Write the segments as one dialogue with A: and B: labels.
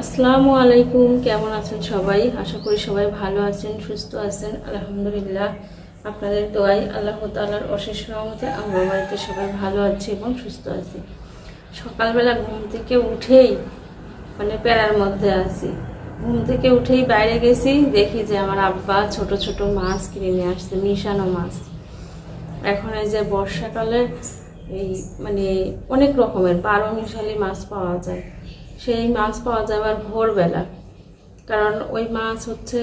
A: আসসালামু আলাইকুম, কেমন আছেন সবাই? আশা করি সবাই ভালো আছেন, সুস্থ আছেন। আলহামদুলিল্লাহ, আপনাদের দোয়াই আল্লাহ তালার অশেষ রহমতে আমরা বাড়িতে সবাই ভালো আছি এবং সুস্থ আছি। সকালবেলা ঘুম থেকে উঠেই মানে প্যারার মধ্যে আছি। ঘুম থেকে উঠেই বাইরে গেছি, দেখি যে আমার আব্বা ছোট ছোট মাছ কিনে নিয়ে আসছে, মিশানো মাছ। এখন এই যে বর্ষাকালে এই মানে অনেক রকমের, বারো মিশালি মাছ পাওয়া যায়। সেই মাছ পাওয়া যায় আবার ভোরবেলা। কারণ ওই মাছ হচ্ছে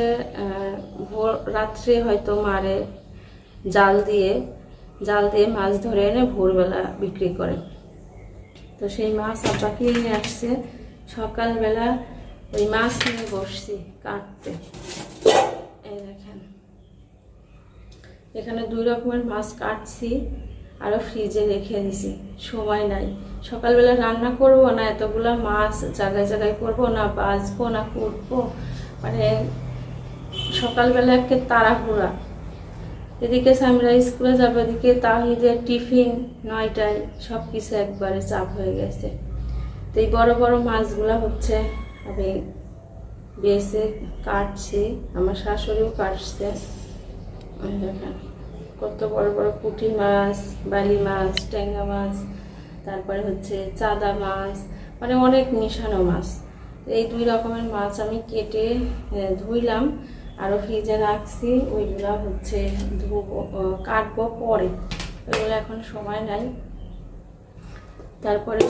A: ভোর, রাত্রে হয়তো মারে জাল দিয়ে জাল দিয়ে মাছ ধরে এনে ভোরবেলা বিক্রি করে। তো সেই মাছ কিনে নিয়ে আসছে। সকালবেলা ওই মাছ নিয়ে বসছি কাটতে। এই দেখেন। এখানে দুই রকমের মাছ কাটছি। আরও ফ্রিজে রেখে দিছি। সময় নাই। সকালবেলা রান্না করব না, এতগুলো মাছ জায়গায় জায়গায় করব না বাজবো না কুটবো মানে সকালবেলা একে তাড়াহুড়া। এদিকে সামরা স্কুলে যাবে, এদিকে তাহিদের টিফিন নয়টায় সব কিছু একবারে চাপ হয়ে গেছে। তো এই বড় বড় মাছগুলো হচ্ছে আমি বেছে কাটছি, আমার শাশুড়িও কাটছে। দেখেন। কত বড় বড় পুঁটি মাছ, বালি মাছ, ট্যাংরা মাছ, তারপরে হচ্ছে চাদা মাছ মানে অনেক মিশানো মাছ। এই দুই রকমের মাছ আমি কেটে ধুইলাম আরও ফ্রিজে রাখছি, ওইগুলো হচ্ছে ধুবো কাটবো পরে। ওইগুলো এখন সময় নাই। তারপরে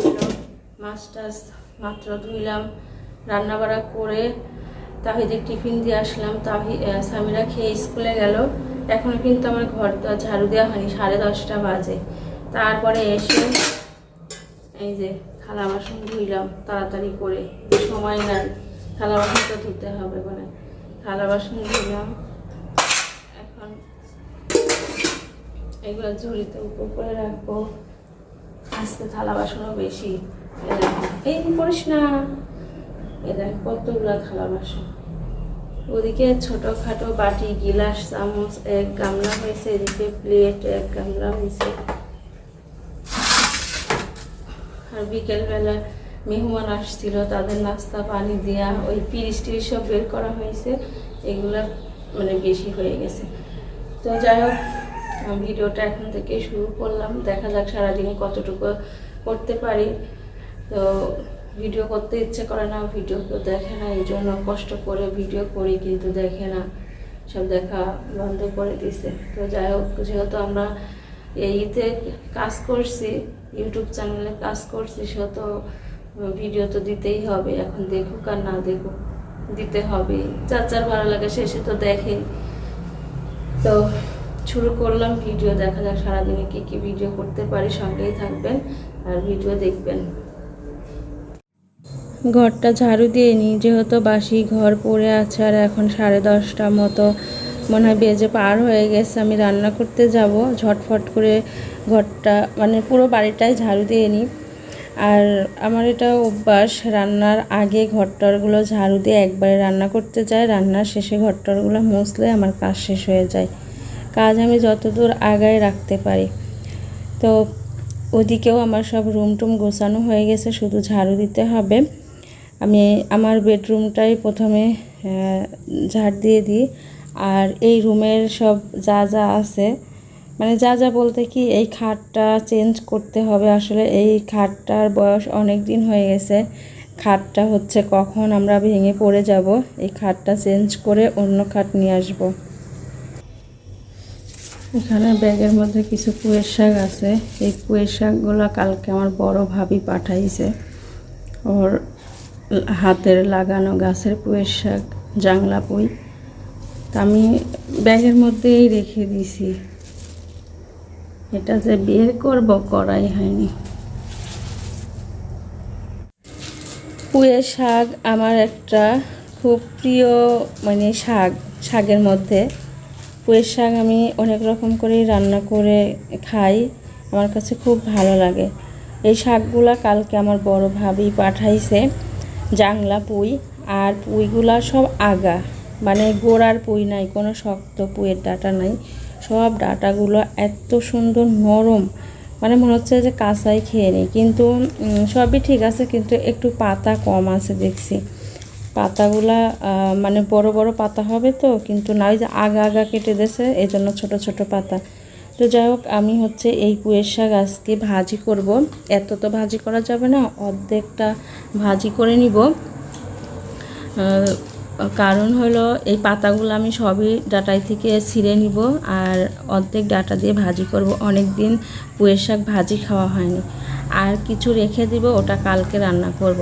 A: মাছ টাছ মাত্র ধুইলাম রান্না বাড়া করে তাহিদের টিফিন দিয়ে আসলাম। তাহি সামিরা খেয়ে স্কুলে গেল। এখনও কিন্তু আমার ঘর দর ঝাড়ু দেওয়া হয়নি, সাড়ে দশটা বাজে। তারপরে এসে এই যে থালা বাসন ধুইলাম, তাড়াতাড়ি করে। সময় নাই, থালা বাসন তো ধুতে হবে মানে। থালা বাসন ধুইলাম, এখন এগুলো ঝুড়িতে উপর করে রাখব। আজকে থালা বাসনও বেশি। এই করিস না। এ দেখ কতগুলো থালা বাসন। ওদিকে ছোটখাটো বাটি, গিলাস, চামচ, এক গামলা হয়েছে, এদিকে প্লেট এক গামলা হয়েছে। আর বিকেলবেলা মেহমান আসছিল, তাদের নাস্তা, পানি দেওয়া ওই পিরিশ টিরিশ সব বের করা হয়েছে। এগুলা মানে বেশি হয়ে গেছে। তো যাই হোক ভিডিওটা এখন থেকে শুরু করলাম। দেখা যাক সারাদিনে কতটুকু করতে পারি। তো ভিডিও করতে ইচ্ছে করে না, ভিডিও কেউ দেখে না, এই জন্য কষ্ট করে ভিডিও করি কিন্তু দেখে না। সব দেখা বন্ধ করে দিছে। তো যাই হোক, যেহেতু আমরা এইতে কাজ করছি, ইউটিউব চ্যানেলে কাজ করছি, সেহেতু ভিডিও তো দিতেই হবে। এখন দেখুক আর না দেখুক, দিতে হবে। যার যার ভালো লাগে শেষে তো দেখে। তো শুরু করলাম ভিডিও, দেখা যাক সারাদিনে কী কী ভিডিও করতে পারি, সঙ্গেই থাকবেন আর ভিডিও দেখবেন। ঘরটা ঝাড়ু দিয়ে নিই, যেহেতু বাসি ঘর পড়ে আছে আর এখন সাড়ে দশটা মতো, মনে হয় বেজে পার হয়ে গেছে, আমি রান্না করতে যাব। ঝটফট করে ঘরটা মানে পুরো বাড়িটাই ঝাড়ু দিয়ে নিই। আর আমার এটা অভ্যাস, রান্নার আগে ঘরটরগুলো ঝাড়ু দিয়ে একবারে রান্না করতে যাই, রান্নার শেষে ঘরটরগুলো মুছলে আমার কাজ শেষ হয়ে যায়। কাজ আমি যতদূর আগায় রাখতে পারি। তো ওদিকেও আমার সব রুম টুম গোছানো হয়ে গেছে, শুধু ঝাড়ু দিতে হবে। আমি আমার বেডরুমটাই প্রথমে ঝাড় দিয়ে দিই। আর এই রুমের সব যা যা আছে মানে যা যা বলতে কি, এই খাটটা চেঞ্জ করতে হবে। আসলে এই খাটটার বয়স অনেক দিন হয়ে গেছে। খাটটা হচ্ছে কখন আমরা ভেঙে পড়ে যাব, এই খাটটা চেঞ্জ করে অন্য খাট নিয়ে আসব। এখানে ব্যাগের মধ্যে কিছু পুঁয়ের শাক আছে। এই পুঁয়ের শাকগুলো কালকে আমার বড় ভাবি পাঠাইছে। ওর হাতের লাগানো গাছের পুঁয়ের শাক, জাংলা পুঁই। তা আমি ব্যাগের মধ্যেই রেখে দিছি। এটা যে বের করব করাই হয়নি। পুঁয়ের শাক আমার একটা খুব প্রিয় মানে শাক, শাকের মধ্যে। পুঁয়ের শাক আমি অনেক রকম করেই রান্না করে খাই। আমার কাছে খুব ভালো লাগে। এই শাকগুলা কালকে আমার বড় ভাবি পাঠাইছে। জাংলা পুঁই আর পুঁইগুলা সব আগা। মানে গোড়ার পুঁই নাই, কোনো শক্ত পুঁইয়ের ডাটা নাই। সব ডাটাগুলো এত সুন্দর নরম। মানে মনে হচ্ছে যে কাঁচাই খেয়ে নিই। কিন্তু সবই ঠিক আছে, কিন্তু একটু পাতা কম আছে দেখছি। পাতাগুলা মানে বড় বড় পাতা হবে তো, কিন্তু না, ওই যে আগা আগা কেটে দিয়েছে এই জন্য ছোটো ছোটো পাতা। তো যাই হোক, আমি হচ্ছে এই পুয়ের শাক আজকে ভাজি করব। এত তো ভাজি করা যাবে না, অর্ধেকটা ভাজি করে নিব। কারণ হলো এই পাতাগুলো আমি সবই ডাটাই থেকে ছিঁড়ে নিব আর অর্ধেক ডাটা দিয়ে ভাজি করব। অনেক দিন পুয়ের শাক ভাজি খাওয়া হয়নি। আর কিছু রেখে দিব, ওটা কালকে রান্না করব।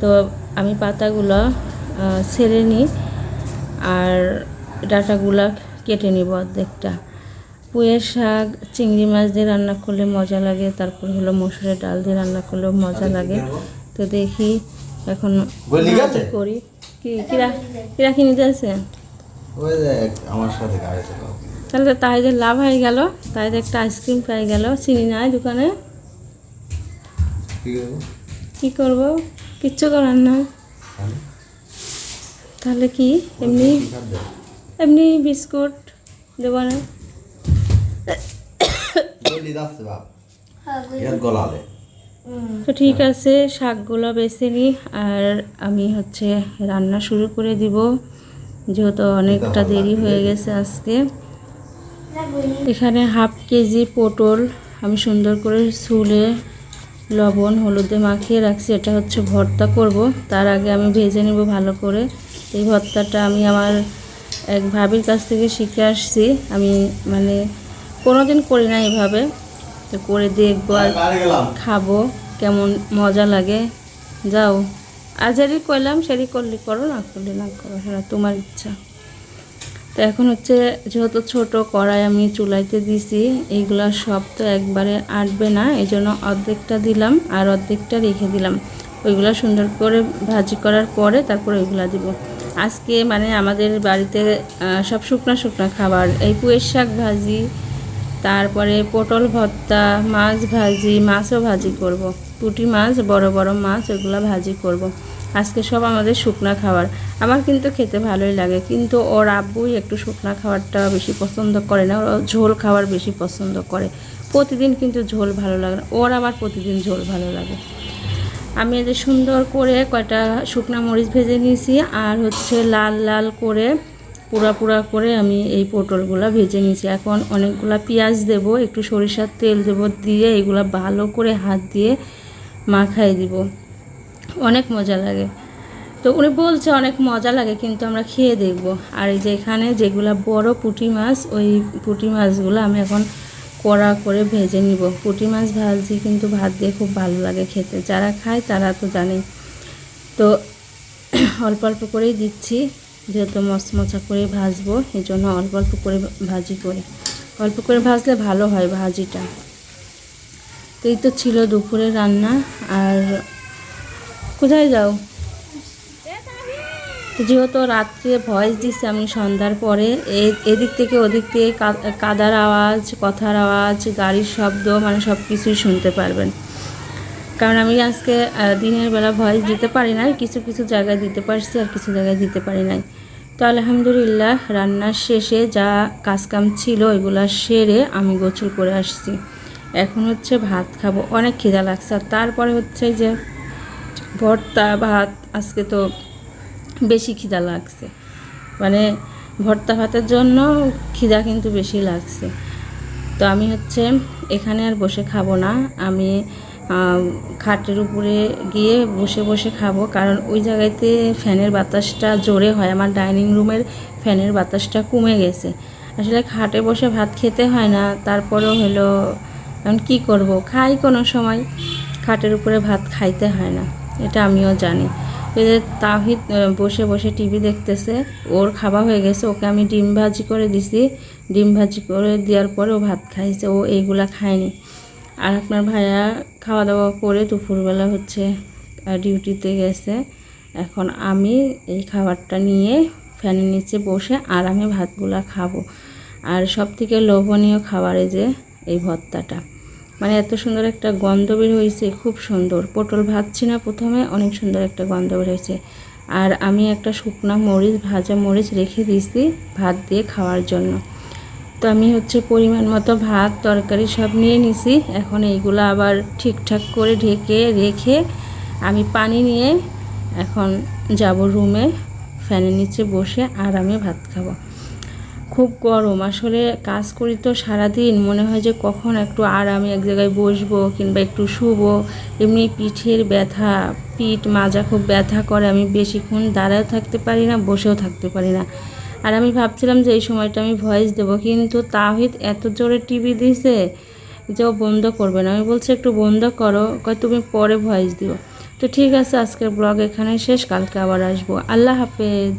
A: তো আমি পাতাগুলো ছেড়ে নিই আর ডাটাগুলো কেটে নিব অর্ধেকটা। পুয়ের শাক চিংড়ি মাছ দিয়ে রান্না করলে মজা লাগে তারপর হলো মসুরের ডাল দিয়ে রান্না করলেও মজা লাগে। তো দেখি এখন
B: আছে?
A: করি? কি কিরা কিরা
B: ওই আমার সাথে
A: তাহলে তাই যে লাভ হয়ে গেল তাই যে একটা আইসক্রিম পেয়ে গেল চিনি নাই দোকানে।
B: কি করব?
A: কিচ্ছু করার না
B: তাহলে?
A: তাহলে কি এমনি এমনি বিস্কুট দেবো না। তো ঠিক আছে শাকগুলো বেছে নিই আর আমি হচ্ছে রান্না শুরু করে দিব। যেহেতু অনেকটা দেরি হয়ে গেছে আজকে। এখানে হাফ কেজি পটল আমি সুন্দর করে ছুলে লবণ হলুদে মাখিয়ে রাখছি। এটা হচ্ছে ভর্তা করব। তার আগে আমি ভেজে নেব ভালো করে। এই ভর্তাটা আমি আমার এক ভাবির কাছ থেকে শিখে আসছি। আমি মানে কোনোদিন করি না এভাবে। তো করে দেখব আর খাব কেমন মজা লাগে। যাও। আর যেটি করলাম সেটি করলে করো না করলে না করো সেটা তোমার ইচ্ছা। তো এখন হচ্ছে যেহেতু ছোট কড়াই আমি চুলাইতে দিছি এইগুলা সব তো একবারে আটবে না এই জন্য অর্ধেকটা দিলাম আর অর্ধেকটা রেখে দিলাম। ওইগুলা সুন্দর করে ভাজি করার পরে তারপর ওইগুলা দিব। আজকে মানে আমাদের বাড়িতে সব শুকনা শুকনা খাবার এই পুয়ের শাক ভাজি তারপরে পটল ভর্তা, মাছ ভাজি, মাছও ভাজি করব। পুঁটি মাছ, বড় বড় মাছ ওগুলো ভাজি করব। আজকে সব আমাদের শুকনা খাবার আমার কিন্তু খেতে ভালোই লাগে, কিন্তু ওর আব্বুই একটু শুকনা খাবারটা বেশি পছন্দ করে না, ওর ঝোল খাবার বেশি পছন্দ করে প্রতিদিন কিন্তু ঝোল ভালো লাগে না, ওর আমার প্রতিদিন ঝোল ভালো লাগে আমি এদের সুন্দর করে কয়টা শুকনা মরিচ ভেজে নিয়েছি, আর হচ্ছে লাল লাল করে পুরা পুরা করে আমি এই পটলগুলো ভেজে নিয়েছি। এখন অনেকগুলো পেঁয়াজ দেব, একটু সরিষার তেল দেব, দিয়ে এগুলা ভালো করে হাত দিয়ে মাখাই দিব। অনেক মজা লাগে। তো উনি বলছে অনেক মজা লাগে, কিন্তু আমরা খেয়ে দেখব। আর এই যে এখানে যেগুলা বড় পুঁটি মাছ, ওই পুঁটি মাছগুলো আমি এখন কড়া করে ভেজে নিব। পুঁটি মাছ ভাজি কিন্তু ভাত দিয়ে খুব ভালো লাগে খেতে। যারা খায় তারা তো জানেই। তো অল্প অল্প করেই দিচ্ছি। যেহেতু মচমচা করে ভাজবো এই জন্য অল্প অল্প করে ভাজি করি। অল্প করে ভাজলে ভালো হয় ভাজিটা। তো এই তো ছিল দুপুরে রান্না, আর কোথায় যাও? যেহেতু রাত্রে ভয়েস দিচ্ছে আমি সন্ধ্যার পরে এদিক থেকে ওদিক থেকে কাদার আওয়াজ, কথার আওয়াজ, গাড়ির শব্দ মানে সব কিছুই শুনতে পারবেন। কারণ আমি আজকে দিনের বেলা ভয়েস দিতে পারি নাই, কিছু কিছু জায়গায় দিতে পারছি আর কিছু জায়গায় দিতে পারি নাই। তো আলহামদুলিল্লাহ রান্নার শেষে যা কাজকাম ছিল ওইগুলা সেরে আমি গোছল করে আসছি। এখন হচ্ছে ভাত খাব। অনেক খিদা লাগছে। আর তারপরে হচ্ছে যে ভর্তা, ভাত, আজকে তো বেশি খিদা লাগছে। মানে ভর্তা ভাতের জন্য খিদা কিন্তু বেশি লাগছে। তো আমি হচ্ছে এখানে আর বসে খাব না। আমি খাটের উপরে গিয়ে বসে বসে খাব। কারণ ওই জায়গাতে ফ্যানের বাতাসটা জোরে হয়। আমার ডাইনিং রুমের ফ্যানের বাতাসটা কমে গেছে। আসলে খাটে বসে ভাত খেতে হয় না। তারপরেও হলো, এখন কী করব? খাই কোনো সময়। খাটের উপরে ভাত খাইতে হয় না। এটা আমিও জানি। যে তাহিদ বসে বসে টিভি দেখতেছে, ওর খাওয়া হয়ে গেছে। ওকে আমি ডিম ভাজি করে দিছি। ডিম ভাজি করে দেওয়ার পরে ও ভাত খাইছে। ও এইগুলা খায়নি। আর আপনার ভাইয়া খাওয়া দাওয়া করে দুপুরবেলা হচ্ছে ডিউটিতে গেছে। এখন আমি এই খাবারটা নিয়ে ফ্যানের নিচে বসে আরামে ভাতগুলা খাব। আর সব থেকে লোভনীয় খাবার যে, এই ভর্তাটা। মানে এত সুন্দর একটা গন্ধ বের হয়েছে, খুব সুন্দর। পটল ভাজছি না প্রথমে, অনেক সুন্দর একটা গন্ধ বের হয়েছে। আর আমি একটা শুকনা মরিচ, ভাজা মরিচ রেখে দিয়েছি ভাত দিয়ে খাওয়ার জন্য। তো আমি হচ্ছে পরিমাণ মতো ভাত, তরকারি সব নিয়ে নিছি। এখন এইগুলো আবার ঠিকঠাক করে ঢেকে রেখে আমি পানি নিয়ে এখন যাব রুমে, ফ্যানের নিচে বসে আরামে ভাত খাব। খুব গরম, আসলে কাজ করি তো সারাদিন, মনে হয় যে কখন একটু আরামে এক জায়গায় বসবো কিংবা একটু শুবো। এমনি পিঠের ব্যথা, পিঠ মাজা খুব ব্যথা করে, আমি বেশিক্ষণ দাঁড়াও থাকতে পারি না, বসেও থাকতে পারি না। আর আমি ভাবছিলাম যে এই সময়টা আমি ভয়েস দেবো, কিন্তু তাহিদ এত জোরে টিভি দিছে যে ও বন্ধ করবে না। আমি বলছি, একটু বন্ধ করো। কয়, তুমি পরে ভয়েস দিও। তো ঠিক আছে, আজকের ব্লগ এখানে শেষ, কালকে আবার আসব। আল্লাহ হাফেজ।